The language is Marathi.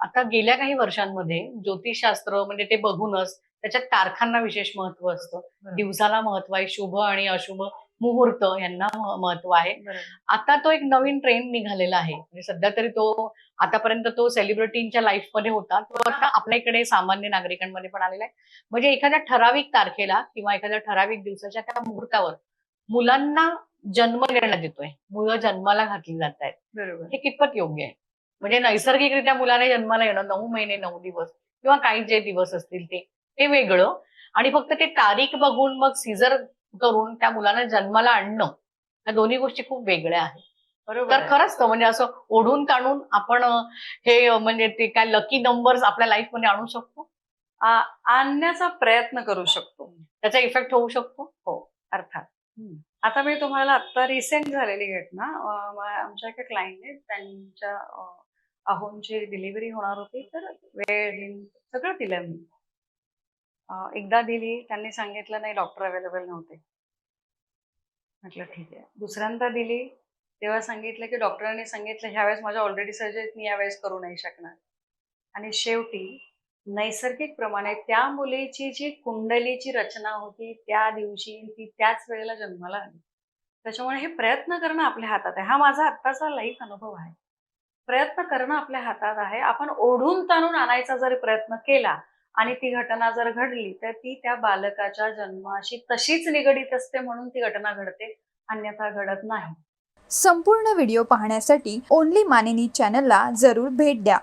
आता गेल्या काही वर्षांमध्ये ज्योतिषशास्त्र म्हणजे ते बघूनच त्याच्यात तारखांना विशेष महत्त्व असतं. दिवसाला महत्त्व आहे शुभ आणि अशुभ मुहूर्त यांना महत्त्व आहे. आता तो एक नवीन ट्रेंड निघालेला आहे. म्हणजे सध्या तरी तो आतापर्यंत तो सेलिब्रिटींच्या लाईफमध्ये होता. तो आता आपल्या इकडे सामान्य नागरिकांमध्ये पण आलेला आहे. म्हणजे एखाद्या ठराविक तारखेला किंवा एखाद्या ठराविक दिवसाच्या त्या मुहूर्तावर मुलांना जन्म देण्यात येतोय. मुलं जन्माला घातली जात आहेत हे कितपत योग्य आहे? म्हणजे नैसर्गिकरित्या मुलाने जन्माला येणं नऊ महिने नऊ दिवस किंवा काही जे दिवस असतील ते ते वेगळं. आणि फक्त ते तारीख बघून मग सीझर करून त्या मुलाला जन्माला आणणं या दोन्ही गोष्टी खूप वेगळ्या आहेत. बरोबर. खरंच तर म्हणजे असं ओढून ताणून आपण हे म्हणजे ते काय लकी नंबर्स आपल्या लाईफमध्ये आणू शकतो? आणण्याचा प्रयत्न करू शकतो. त्याचा इफेक्ट होऊ शकतो? अर्थात. आता मी तुम्हाला आता रिसेंट झालेली घटना आमच्या एका क्लायंटने त्यांच्या अहोंची डिलिव्हरी होणार होती तर वेळ सगळं दिलं मी. एकदा दिली त्यांनी सांगितलं नाही डॉक्टर अवेलेबल नव्हते. म्हटलं ठीक आहे. दुसऱ्यांदा दिली तेव्हा सांगितलं की डॉक्टरांनी सांगितलं ह्यावेळेस माझ्या ऑलरेडी सर्जरी मी यावेळेस करू नाही शकणार. आणि शेवटी नैसर्गिक प्रमाणे त्या मुलीची जी कुंडलीची रचना होती त्या दिवशी ती त्याच वेळेला जन्माला आली. त्याच्यामुळे हे प्रयत्न करणं आपल्या हातात आहे. हा माझा आत्ताचा लाईफ अनुभव आहे. प्रयत्न करणं आपल्या हातात आहे. आपण ओढून ताणून आणायचा जर प्रयत्न केला आणि ती घटना जर घडली तर ती त्या बालकाच्या जन्माशी तशीच निगडीत असते म्हणून ती घटना घडते अन्यथा घडत नाही. संपूर्ण व्हिडिओ पाहण्यासाठी ओनली मानिनी चॅनलला जरूर भेट द्या.